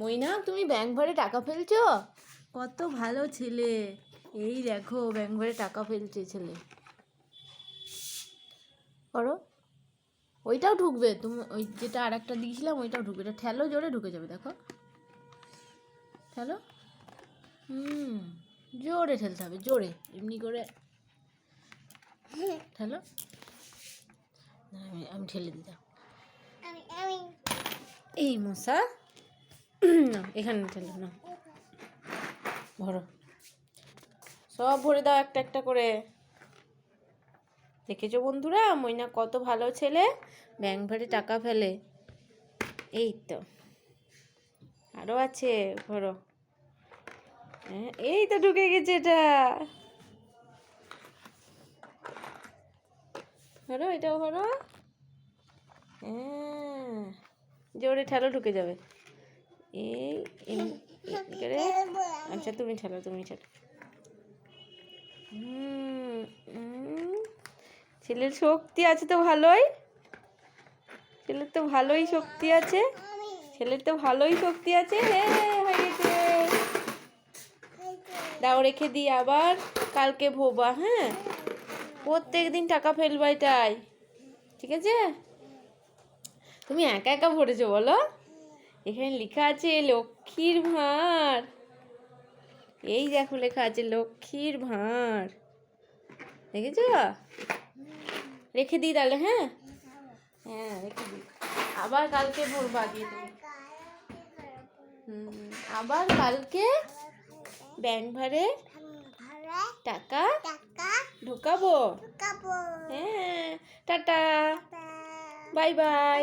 মইনা তুমি ব্যাংক ভরে টাকা ফেলছো? কত ভালো ছেলে। এই দেখো ব্যাংক ভরে টাকা ফেলছে ছেলে। করো। ওইটাও ঢুকবে। তুমি ওই যেটা আর একটা দিয়েছিলাম ওইটাও ঢুকবে। এটা ঠেলো জোরে ঢুকে যাবে দেখো। ঠেলো? হুম জোরে ঠেলতে হবে জোরে। এমনি করে ঠেলো? আমি আমি ঠেলে দিতাম। আমি আমি। এই মশা। না এখানে ঠেলো না ভরো সব ভরে দাও একটা একটা করে। দেখেছ বন্ধুরা? মইনা কত ভালো ছেলে। ব্যাংক ভরে টাকা ফেলে। এই তো। আরও আছে ভরো হ্যাঁ, এই তো ঢুকে গেছে এটা। ভরো এটাও ভরো হ্যাঁ জোরে ঠেলো ঢুকে যাবে। এই আচ্ছা তুমি ছাড়ো, তুমি হুম। ছেলের শক্তি আছে তো ভালোই। ছেলের তো ভালোই শক্তি আছে। ছেলের তো ভালোই শক্তি আছে। হয়ে দাও, রেখে দিই আবার। কালকে ভোবা হ্যাঁ। প্রত্যেক দিন টাকা ফেলবা এটাই ঠিক আছে? তুমি একা একা ভরেছো বলো? এখানে লেখা আছে লক্ষ্মীর ভাঁড়। এই দেখো লেখা আছে লক্ষ্মীর ভাঁড়। দেখেছ? রেখে দিই তাহলে হ্যাঁ? হ্যাঁ রেখে দিই। আবার কালকে ভোর তুমি। হুম, আবার কালকে ব্যাংক ভারে ভাড়া টাকা ঢোকাবো। হ্যাঁ টাটা। Bye bye.